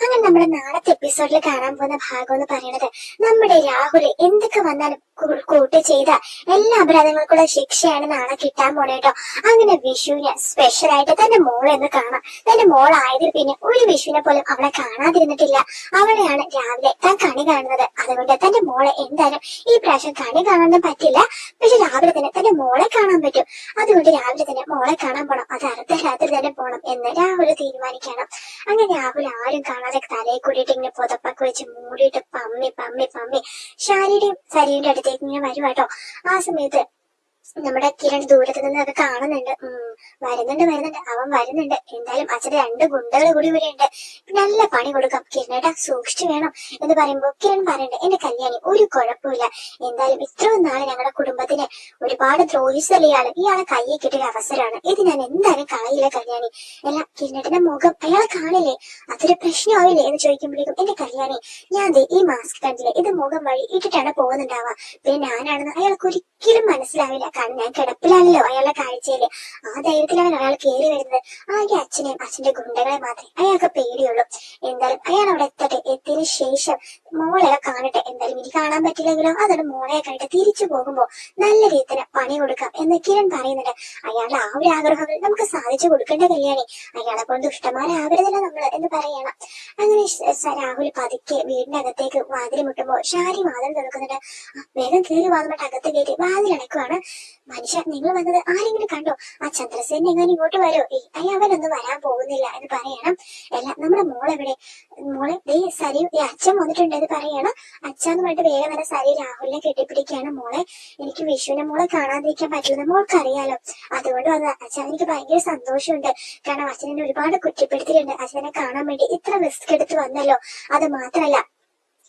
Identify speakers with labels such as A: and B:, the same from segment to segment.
A: അങ്ങനെ നമ്മുടെ നാളത്തെ എപ്പിസോഡിൽ കാണാൻ പോകുന്ന ഭാഗം എന്ന് പറയുന്നത് നമ്മുടെ രാഹുൽ എന്തൊക്കെ വന്നാലും കൂട്ട് ചെയ്ത എല്ലാ അപരാധങ്ങൾക്കുള്ള ശിക്ഷയാണ് നാളെ കിട്ടാൻ പോണേ കേട്ടോ അങ്ങനെ വിഷുവിന് സ്പെഷ്യൽ ആയിട്ട് തന്റെ മോളെന്ന് കാണാം. തന്റെ മോളായതിൽ പിന്നെ ഒരു വിഷുവിനെ പോലും അവളെ കാണാതിരുന്നിട്ടില്ല. അവളെയാണ് രാവിലെ താൻ കണി കാണുന്നത്. അതുകൊണ്ട് തന്റെ മോളെ എന്തായാലും ഈ പ്രാവശ്യം കണി കാണാനൊന്നും പറ്റില്ല. പക്ഷെ രാവിലെ തന്നെ തന്റെ മോളെ കാണാൻ പറ്റും. അതുകൊണ്ട് രാവിലെ തന്നെ മോളെ കാണാൻ പോണം. അത് അർദ്ധരാത്രി തന്നെ പോണം എന്ന് രാഹുൽ തീരുമാനിക്കണം. അങ്ങനെ രാഹുൽ ആരും കാണാതെ തലയിൽ കൂടിയിട്ട് ഇങ്ങനെ പുതപ്പൊക്കെ വെച്ച് മൂടിയിട്ട് പമ്മി പമ്മി പമ്മി. ഷാരിയുടെയും സരിയുടെ അടുത്തേക്ക് ഇങ്ങനെ വരുവാട്ടോ ആ സമയത്ത് നമ്മുടെ കിരൺ ദൂരത്ത് നിന്ന് അത് കാണുന്നുണ്ട് വരുന്നുണ്ട് വരുന്നുണ്ട്. അവൻ വരുന്നുണ്ട്. എന്തായാലും അച്ഛന്റെ രണ്ട് ഗുണ്ടകൾ കൂടി ഇവിടെ ഉണ്ട്. നല്ല പണി കൊടുക്കാം. കിരണേട്ടാ സൂക്ഷിച്ചു വേണം എന്ന് പറയുമ്പോ കിരൺ പറയണ്ട് എന്റെ കല്യാണി ഒരു കുഴപ്പമില്ല. എന്തായാലും ഇത്രയും നാളെ ഞങ്ങളുടെ കുടുംബത്തിന് ഒരുപാട് ദ്രോഹിച്ചല്ലേ ഇയാൾ? ഇയാളെ കയ്യിൽ കിട്ടിയ അവസരമാണ്. ഇത് ഞാൻ എന്തായാലും കളയില്ല കല്യാണി. അല്ല കിരണേട്ടന്റെ മുഖം അയാളെ കാണില്ലേ? അതൊരു പ്രശ്നമാവില്ലേ എന്ന് ചോദിക്കുമ്പോഴേക്കും എന്റെ കല്യാണി ഞാൻ ദേ ഈ മാസ്ക് കണ്ടില്ലേ? ഇത് മുഖം വഴി ഇട്ടിട്ടാണ് പോകുന്നുണ്ടാവുക. പിന്നെ ഞാനാണെന്ന് അയാൾക്ക് ഒരിക്കലും മനസ്സിലാവില്ല. കാരണം ഞാൻ കിടപ്പിലാണല്ലോ അയാളുടെ കാഴ്ചയിൽ. ആ ധൈര്യത്തിലാണ് അയാൾ കയറി വരുന്നത് ആകെ അച്ഛനെയും അച്ഛന്റെ ഗുണ്ടകളെ മാത്രമേ അയാൾക്ക് പേടിയുള്ളൂ. എന്തായാലും അയാൾ അവിടെ എത്തട്ടെ. എത്തിയതിനു ശേഷം മോളെ കാണട്ടെ. എന്തായാലും എനിക്ക് കാണാൻ പറ്റില്ലെങ്കിലോ? അതാണ് മോളെ കണ്ടിട്ട് തിരിച്ചു പോകുമ്പോ നല്ല രീതിയിൽ പണി കൊടുക്കാം എന്ന് കിരൺ പറയുന്നുണ്ട്. അയാളുടെ ആ ഒരു ആഗ്രഹങ്ങൾ നമുക്ക് സാധിച്ചു കൊടുക്കേണ്ട കല്യാണി. അയാളെ കൊണ്ട് ഇഷ്ടമാരാകരുതല്ല നമ്മൾ എന്ന് പറയണം. അങ്ങനെ രാഹുൽ പതുക്കെ വീടിന്റെ അകത്തേക്ക് വാതിൽ മുട്ടുമ്പോൾ ഷാരി വാതിൽ തുറക്കുന്നുണ്ട്. വേഗം കീറി വാതിലിട്ട് അകത്ത് കയറ്റി വാതിൽ അടക്കുവാണ് മനുഷ്യ നിങ്ങൾ വന്നത് ആരെങ്കിലും കണ്ടോ? ആ ചന്ദ്രസേന എങ്ങനെ ഇങ്ങോട്ട് വരോ ഏയ് അയ്യ അവനൊന്നും വരാൻ പോകുന്നില്ല എന്ന് പറയണം. അല്ല നമ്മുടെ മോളെവിടെ? മോളെ ദേ സരി ദേ അച്ഛൻ വന്നിട്ടുണ്ട് എന്ന് പറയണം. അച്ഛന്ന് പറഞ്ഞിട്ട് വേഗം വരെ സരി രാഹുലിനെ കെട്ടിപ്പിടിക്കുകയാണ് മോളെ. എനിക്ക് വിഷുവിനെ മോളെ കാണാതിരിക്കാൻ പറ്റില്ല മോൾക്ക് അറിയാലോ അതുകൊണ്ട് വന്ന അച്ഛൻ എനിക്ക് ഭയങ്കര സന്തോഷമുണ്ട്. കാരണം അച്ഛനെ ഒരുപാട് കുറ്റപ്പെടുത്തിയിട്ടുണ്ട്. അച്ഛനെ കാണാൻ വേണ്ടി ഇത്ര റിസ്ക് എടുത്ത് വന്നല്ലോ. അത് മാത്രല്ല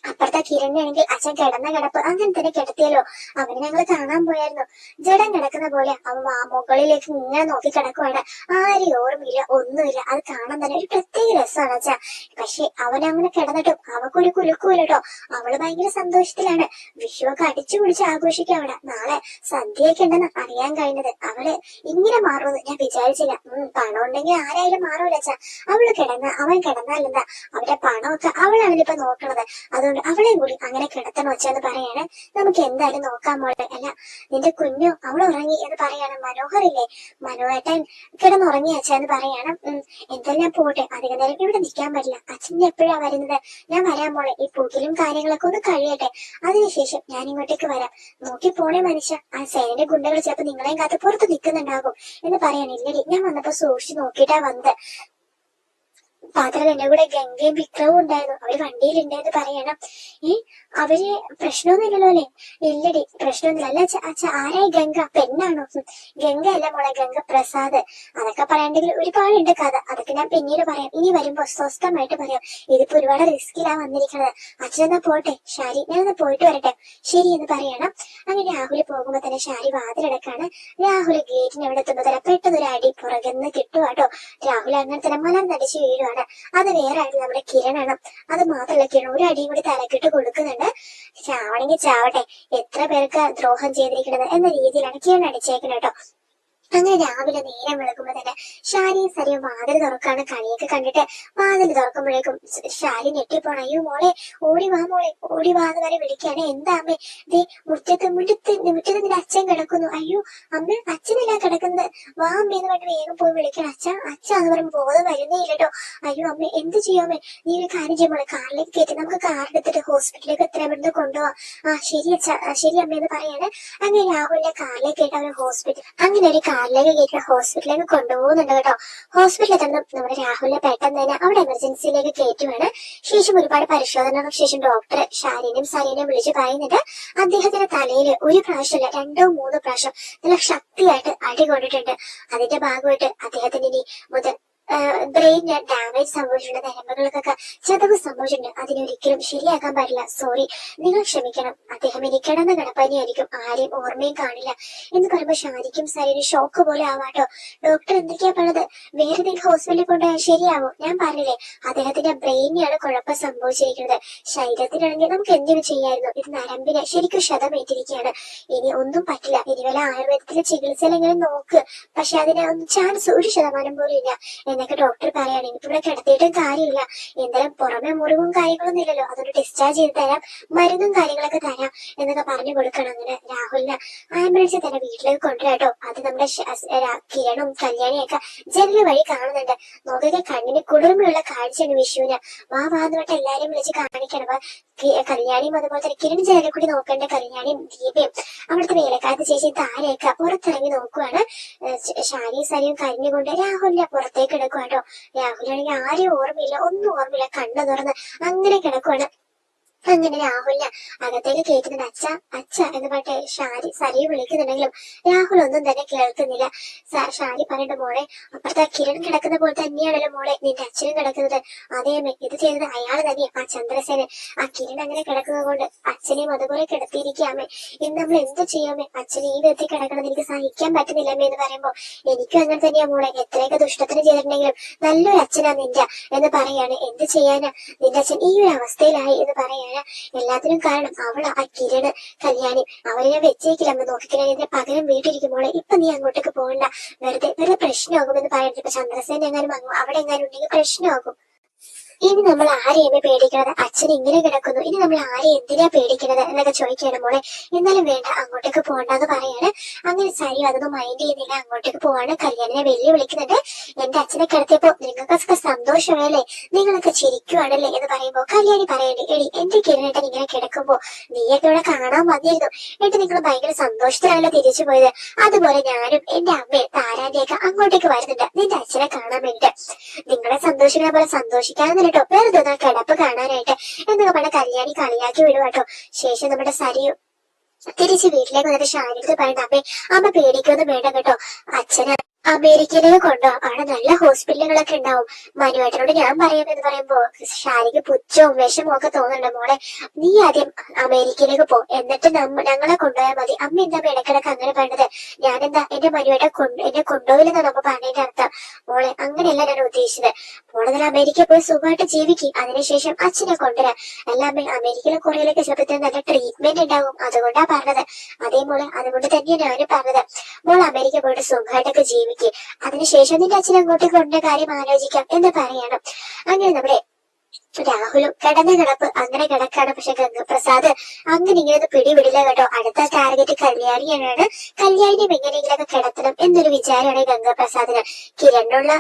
A: അപ്പുറത്തെ കിരണിനാണെങ്കിൽ അച്ഛൻ കിടന്ന കിടപ്പ് അങ്ങനെ തന്നെ കിടത്തിയല്ലോ. അവനെ ഞങ്ങൾ കാണാൻ പോയായിരുന്നു. ജഡം കിടക്കുന്ന പോലെ അവൻ ആ മുകളിലേക്ക് ഇങ്ങനെ നോക്കി കിടക്കുവാണ്. ആരെയും ഓർമ്മയില്ല ഒന്നുമില്ല. അത് കാണാൻ തന്നെ ഒരു പ്രത്യേക രസമാണ് അച്ഛാ. പക്ഷെ അവൻ അങ്ങനെ കിടന്നിട്ടും അവക്കൊരു കുലുക്കൂല കേട്ടോ അവൾ ഭയങ്കര സന്തോഷത്തിലാണ്. വിഷുവൊക്കെ അടിച്ചു പിടിച്ച് ആഘോഷിക്കും അവിടെ നാളെ സദ്യയൊക്കെ ഉണ്ടെന്ന് അറിയാൻ കഴിഞ്ഞത്. അവൾ ഇങ്ങനെ മാറുമെന്ന് ഞാൻ വിചാരിച്ചില്ല. ഉം പണം ഉണ്ടെങ്കിൽ ആരായാലും മാറൂല അച്ഛാ. അവൾ കിടന്ന അവൻ കിടന്നാലെന്താ അവരുടെ പണമൊക്കെ അവളാണിപ്പോ നോക്കണത്. നോക്കണത് അതുകൊണ്ട് അവളെയും കൂടി അങ്ങനെ കിടത്തണം വെച്ചെന്ന് പറയാണ്. നമുക്ക് എന്തായാലും നോക്കാൻ മോളെ. അല്ല നിന്റെ കുഞ്ഞു അവൾ ഉറങ്ങി എന്ന് പറയാണ്. മനോഹറില്ലേ മനോഹേട്ടൻ കിടന്നുറങ്ങി അച്ഛന്ന് പറയാണ്. ഉം എന്തെല്ലാം പോട്ടെ. അധികം നേരം ഇവിടെ നിൽക്കാൻ പറ്റില്ല. അച്ഛൻ എപ്പോഴാ വരുന്നത്? ഞാൻ വരാൻ മോളെ. ഈ പൂക്കിലും കാര്യങ്ങളൊക്കെ ഒന്ന് കഴിയട്ടെ. അതിനുശേഷം ഞാൻ ഇങ്ങോട്ടേക്ക് വരാം. നോക്കി പോണേ മനുഷ്യ. ആ സേനന്റെ ഗുണ്ടകൾ ചിലപ്പോ നിങ്ങളെയും കാത്ത് പുറത്ത് നിൽക്കുന്നുണ്ടാകും എന്ന് പറയാണ്. ഇല്ലടി ഞാൻ വന്നപ്പോ സൂക്ഷിച്ചു നോക്കിയിട്ടാ വന്നത്. മാത്രമല്ല എന്റെ കൂടെ ഗംഗയും വിക്രവും ഉണ്ടായിരുന്നു. അവർ വണ്ടിയിൽ വണ്ടിയിലുണ്ടെന്ന് പറയണം. ഈ അവർ പ്രശ്നമൊന്നുമില്ലല്ലോ അല്ലേ? ഇല്ലടി പ്രശ്നമൊന്നുമില്ല. അല്ല അച്ഛ അച്ഛ ആരായി ഗംഗ? പെണ്ണാണോ? ഗംഗ അല്ല മോളെ ഗംഗ പ്രസാദ് അതൊക്കെ പറയണ്ടെങ്കിൽ ഒരുപാടുണ്ട് കഥ. അതൊക്കെ ഞാൻ പിന്നീട് പറയാം. ഇനി വരുമ്പോ സ്വസ്ഥമായിട്ട് പറയാം. ഇതിപ്പോ ഒരുപാട് റിസ്കിലാ വന്നിരിക്കുന്നത് അച്ഛനെന്നാ പോട്ടെ ഷാരി ഞാനൊന്ന് പോയിട്ട് വരട്ടെ. ശരി എന്ന് പറയണം. അങ്ങനെ രാഹുൽ പോകുമ്പോ തന്നെ ഷാരി വാതിലടക്കാണ്. രാഹുൽ ഗേറ്റിന് എവിടെ എത്തുമ്പോ തന്നെ പെട്ടെന്ന് ഒരു അടി പുറകെന്ന് കിട്ടുവാട്ടോ രാഹുൽ അങ്ങനെ തന്നെ മലം നടിച്ച് വീഴുവാണ്. അത് വേറെ അടി നമ്മുടെ കിരണാണ് അത് മാത്രമല്ല കിരൺ ഒരു അടിയും കൂടി തലക്കിട്ട് കൊടുക്കുന്നുണ്ട്. ചാവണെങ്കിൽ ചാവട്ടെ എത്ര പേർക്ക് ദ്രോഹം ചെയ്തിരിക്കുന്നത് എന്ന രീതിയിലാണ് കിരൺ അടിച്ചേക്കുന്നത് കേട്ടോ. അങ്ങനെ രാവിലെ നേരം വിളക്കുമ്പോ തന്നെ ഷാരിയും സരിയും വാതിൽ തുറക്കാണ് കളിയൊക്കെ കണ്ടിട്ട് വാതിൽ തുറക്കുമ്പോഴേക്കും ഷാരി ഞെട്ടിപ്പോണ. അയ്യോ മോളെ ഓടി വാ മോളെ ഓടി വാ എന്ന് വരെ വിളിക്കാണ് എന്താ അമ്മേ? ദേ മുറ്റത്ത് മുറ്റത്ത് മുറ്റത്ത് നിന്റെ അച്ഛൻ കിടക്കുന്നു. അയ്യോ അമ്മ അച്ഛനല്ല കിടക്കുന്നത്? വാ അമ്മ എന്ന് പറഞ്ഞ് വേഗം പോയി വിളിക്കണം അച്ഛ അച്ഛ എന്ന് പറയുമ്പോൾ ബോധം വരുന്നേ ഇല്ലട്ടോ അയ്യോ അമ്മ എന്ത് ചെയ്യാമേ നീ ഒരു കാര്യം ചെയ്യുമ്പോൾ കാറിലേക്ക് കയറ്റി നമുക്ക് കാറിലെടുത്തിട്ട് ഹോസ്പിറ്റലിലേക്ക് എത്രയും പെട്ടെന്ന് കൊണ്ടുപോവാം. ആ ശരി അച്ഛ ശരി അമ്മ എന്ന് പറയാണ്. അങ്ങനെ രാഹുലിന്റെ കാറിലേക്ക് കേട്ട് ഹോസ്പിറ്റൽ അങ്ങനെ ഒരു കാറിലേക്ക് കയറ്റി ഹോസ്പിറ്റലിലേക്ക് കൊണ്ടുപോകുന്നുണ്ട് കേട്ടോ. ഹോസ്പിറ്റലിൽ തന്നെ നമ്മുടെ രാഹുലിനെ പെട്ടെന്ന് തന്നെ അവിടെ എമർജൻസിയിലേക്ക് കയറ്റുവാണ്. ശേഷം ഒരുപാട് പരിശോധനകൾക്ക് ശേഷം ഡോക്ടർ ഷാരീനെയും സലീനെയും വിളിച്ച് പറയുന്നുണ്ട്. അദ്ദേഹത്തിന്റെ തലയിൽ ഒരു പ്രാവശ്യമല്ല രണ്ടോ മൂന്നോ പ്രാവശ്യം നല്ല ശക്തിയായിട്ട് അടി കൊണ്ടിട്ടുണ്ട്. അതിന്റെ ഭാഗമായിട്ട് അദ്ദേഹത്തിന് ഇനി മുതൽ ബ്രെയിനിന് ഡാമേജ് സംഭവിച്ചിട്ടുണ്ട് നരമ്പുകൾക്കൊക്കെ ചതവ് സംഭവിച്ചിട്ടുണ്ട്. അതിനൊരിക്കലും ശരിയാക്കാൻ പാടില്ല. സോറി നിങ്ങൾ ക്ഷമിക്കണം. അദ്ദേഹം ഇനി കിടന്ന കിടപ്പനിയായിരിക്കും. ആരെയും ഓർമ്മയും കാണില്ല. എന്ന് പറയുമ്പോൾ ഷാരിക്കും ഒരു ഷോക്ക് പോലെ ആവാട്ടോ. ഡോക്ടർ എന്തൊക്കെയാ പറഞ്ഞത്? വേറെ നിങ്ങൾ ഹോസ്പിറ്റലിൽ കൊണ്ടുപോയാൽ ശരിയാവോ? ഞാൻ പറഞ്ഞില്ലേ അദ്ദേഹത്തിന്റെ ബ്രെയിനിനാണ് കുഴപ്പം സംഭവിച്ചിരിക്കുന്നത്. ശരീരത്തിനാണെങ്കിൽ നമുക്ക് എന്തിനു ചെയ്യായിരുന്നു? ഇത് നരമ്പിന് ശരിക്കും ക്ഷതമേറ്റിരിക്കുകയാണ്. ഇനി ഒന്നും പറ്റില്ല. ഇനി വല്ല ആയുർവേദത്തിലെ ചികിത്സയിൽ എങ്ങനെ നോക്ക്? പക്ഷെ അതിന് ഒന്നും ചാൻസ് ഒരു ശതമാനം പോലും ഇല്ല. എന്നൊക്കെ ഡോക്ടർ പറയാണ് എനിക്കിവിടെ കിടത്തിയിട്ടും കാര്യമില്ല. എന്തായാലും പുറമെ മുറിവും കാര്യങ്ങളൊന്നും ഇല്ലല്ലോ. അതൊന്ന് ഡിസ്ചാർജ് ചെയ്ത് തരാം. മരുന്നും കാര്യങ്ങളൊക്കെ തരാം എന്നൊക്കെ പറഞ്ഞു കൊടുക്കണം അങ്ങനെ രാഹുലിന്. ആംബുലൻസിൽ തന്നെ വീട്ടിലേക്ക് കൊണ്ടുവരാട്ടോ അത് നമ്മുടെ കിരണും കല്യാണിയും കിരണും കല്യാണിയൊക്കെ ജനൽ വഴി കാണുന്നുണ്ട്. നോക്കുക കണ്ണിന് കുളിർമയുള്ള കാഴ്ചയാണ് വിഷുവിന്. വാ വാ എന്ന് പറഞ്ഞിട്ട് എല്ലാരും വിളിച്ച് കാണിക്കണം. കല്യാണിയും അതുപോലെ തന്നെ കിരൺ ജനലിൽ കൂടി നോക്കേണ്ട കല്യാണിയും ദീപയും അവിടുത്തെ വേലക്കാരത്തെ ചേച്ചി താരയൊക്കെ പുറത്തിറങ്ങി നോക്കുവാണ്. ഏഹ് സാരിയും കരഞ്ഞുകൊണ്ട് രാഹുലിനെ പുറത്തേക്ക് എടുക്കുവാട്ടോ രാഹുലാണെങ്കിൽ ആരെയും ഓർമ്മയില്ല ഒന്നും ഓർമ്മയില്ല. കണ്ണു തുറന്ന് അങ്ങനെ കിടക്കുവാണ്. അങ്ങനെ രാഹുലിനെ അകത്തേക്ക് കേൾക്കുന്നുണ്ട് അച്ഛ അച്ഛ എന്ന് പറഞ്ഞിട്ട് ഷാരി സരിയെ വിളിക്കുന്നുണ്ടെങ്കിലും രാഹുൽ ഒന്നും തന്നെ കേൾക്കുന്നില്ല. ഷാരി പറഞ്ഞിട്ട് മോളെ അപ്പുറത്തെ കിരൺ കിടക്കുന്ന പോലെ തന്നെയാണല്ലോ മോളെ നിന്റെ അച്ഛനും കിടക്കുന്നത്. അതേമേ ഇത് ചെയ്തത് അയാൾ തന്നെയാണ് ആ ചന്ദ്രസേനൻ. ആ കിരൺ അങ്ങനെ കിടക്കുന്നത് കൊണ്ട് അച്ഛനെയും അതുപോലെ കിടത്തിയിരിക്കാമേ ഇന്ന് നമ്മൾ എന്ത് ചെയ്യാമേ അച്ഛനെ ഈ വിധത്തിൽ കിടക്കണത് എനിക്ക് സഹിക്കാൻ പറ്റുന്നില്ലമ്മേ എന്ന് പറയുമ്പോൾ എനിക്കും അങ്ങനെ തന്നെയാ മോളെ. എത്രയൊക്കെ ദുഷ്ടത്തിന് ചെയ്തിട്ടുണ്ടെങ്കിലും നല്ലൊരു അച്ഛനാ നിന്റെ എന്ന് പറയാണ്. എന്ത് ചെയ്യാനാ? നിന്റെ അച്ഛൻ ഈ ഒരു അവസ്ഥയിലായി എന്ന് പറയാണ്. എല്ലാത്തിനും കാരണം അവൾ ആ കിരണ് കല്യാണി. ഞാൻ വെച്ചേക്കില്ല നോക്കിക്കില്ല ഇതിന്റെ പകരം വീട്ടിരിക്കുമ്പോൾ ഇപ്പൊ നീ അങ്ങോട്ടേക്ക് പോകണ്ട. വെറുതെ വെറുതെ പ്രശ്നമാകുമെന്ന് പറയുന്നത് ഇപ്പൊ ചന്ദ്രസേന എങ്ങാനും അവിടെ എങ്ങാനും ഉണ്ടെങ്കിൽ പ്രശ്നമാകും. ഇനി നമ്മൾ ആരെയാണ് പേടിക്കണത്? അച്ഛൻ ഇങ്ങനെ കിടക്കുന്നു. ഇനി നമ്മൾ ആരെ എന്തിനാ പേടിക്കണത് എന്നൊക്കെ ചോദിക്കുകയാണ് മോളെ. എന്നാലും വേണ്ട അങ്ങോട്ടേക്ക് പോകണ്ടെന്ന് പറയാണ്. അങ്ങനെ സരി അതൊന്നും മൈൻഡ് ചെയ്യുന്നില്ല. അങ്ങോട്ടേക്ക് പോവാണ്. കല്യാണിനെ വെല്ലു വിളിക്കുന്നുണ്ട് എന്റെ അച്ഛനെ കിടത്തിയപ്പോ നിങ്ങൾക്കൊക്കെ സന്തോഷമല്ലേ നിങ്ങളൊക്കെ ചിരിക്കുവാണല്ലേ? എന്ന് പറയുമ്പോ കല്യാണി പറയണ്ടേ എടി എന്റെ കിരണേട്ടൻ ഇങ്ങനെ കിടക്കുമ്പോ നീയൊക്കെ ഇവിടെ കാണാൻ വന്നിരുന്നു. എന്നിട്ട് നിങ്ങൾ ഭയങ്കര സന്തോഷത്തിലാണല്ലോ തിരിച്ചു പോയത്. അതുപോലെ ഞാനും എന്റെ അമ്മയും താരാന്റെയൊക്കെ അങ്ങോട്ടേക്ക് വരുന്നുണ്ട്. നിന്റെ അച്ഛനെ കാണാൻ വേണ്ടിട്ട്. സന്തോഷിക്കുന്ന പോലെ സന്തോഷിക്കാനൊന്നും കേട്ടോ വെറുതെ കിടപ്പ് കാണാനായിട്ട്. എന്നൊക്കെ പറഞ്ഞ കല്യാണി കളിയാക്കി വിടുവാട്ടോ ശേഷം നമ്മുടെ സരിയും തിരിച്ച് വീട്ടിലേക്ക് വന്നിട്ട് ഷാനിടുത്ത് പറയുന്ന അമ്മേ അമ്മ പേടിക്കൊന്നും വേണ്ട കേട്ടോ. അച്ഛന് അമേരിക്കയിലേക്ക് കൊണ്ടുപോകാം അവിടെ നല്ല ഹോസ്പിറ്റലുകളൊക്കെ ഉണ്ടാവും. മനുവേട്ടനോട് ഞാൻ പറയാമെന്ന് പറയുമ്പോ ശാരിക്ക് പുച്ഛവും വിഷമവും ഒക്കെ തോന്നുന്നുണ്ട് മോളെ. നീ ആദ്യം അമേരിക്കയിലേക്ക് പോ. എന്നിട്ട് നമ്മ ഞങ്ങളെ കൊണ്ടുപോയാൽ മതി. അമ്മ എന്താ ഇടക്കിടക്ക് അങ്ങനെ പറഞ്ഞത് എന്താ എന്റെ മനുവേട്ട കൊണ്ട് എന്നെ കൊണ്ടുപോയില്ലെന്നാണ് അമ്മ പറഞ്ഞതിന്റെ അർത്ഥം? മോളെ അങ്ങനെയല്ല ഞാൻ ഉദ്ദേശിച്ചത്. മോളെ അമേരിക്ക പോയി സുഖമായിട്ട് ജീവിക്കും. അതിനുശേഷം അച്ഛനെ കൊണ്ടുവരാം. എല്ലാം അമേരിക്കയിലെ കൊറിയയിലൊക്കെ ചിലപ്പോൾ നല്ല ട്രീറ്റ്മെന്റ് ഉണ്ടാവും. അതുകൊണ്ടാ പറഞ്ഞത്. അതേ മോളെ അതുകൊണ്ട് തന്നെയാണ് ഞാനും പറഞ്ഞത്. മോൾ അമേരിക്ക പോയിട്ട് സുഖമായിട്ടൊക്കെ ജീവിക്കും. അതിനുശേഷം നിന്റെ അച്ഛൻ അങ്ങോട്ടേക്ക് കൊണ്ട കാര്യം ആലോചിക്കാം. എന്ന് പറയണം. അങ്ങനെ നമ്മുടെ രാഹുലും കിടന്ന കിടപ്പ് അങ്ങനെ കിടക്കാണ് പക്ഷെ ഗംഗപ്രസാദ് അങ്ങനെ ഇങ്ങനെ ഒന്ന് പിടിപിടില്ല കേട്ടോ. അടുത്ത ടാർഗറ്റ് കല്യാണിയാണ് കല്യാണിനെ എങ്ങനെയെങ്കിലൊക്കെ കിടത്തണം എന്നൊരു വിചാരമാണ് ഗംഗപ്രസാദിന്. കിരണിനുള്ള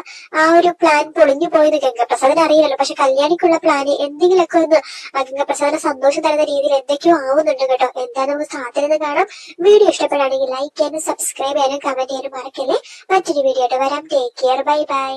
A: ആ ഒരു പ്ലാൻ പൊളിഞ്ഞു പോയത് ഗംഗപ്രസാദിന് അറിയില്ലല്ലോ. പക്ഷെ കല്യാണിക്കുള്ള പ്ലാന് എന്തെങ്കിലുമൊക്കെ ഒന്ന് ഗംഗപ്രസാദിന് സന്തോഷം തരുന്ന രീതിയിൽ എന്തൊക്കെയോ ആവുന്നുണ്ട് കേട്ടോ. എന്താ നമുക്ക് സാധ്യത കാണാം. വീഡിയോ ഇഷ്ടപ്പെടുകയാണെങ്കിൽ ലൈക്ക് ചെയ്യാനും സബ്സ്ക്രൈബ് ചെയ്യാനും കമന്റ് ചെയ്യാനും മറക്കല്ലേ. മറ്റൊരു വീഡിയോ ആയിട്ട് വരാം. Take care bye bye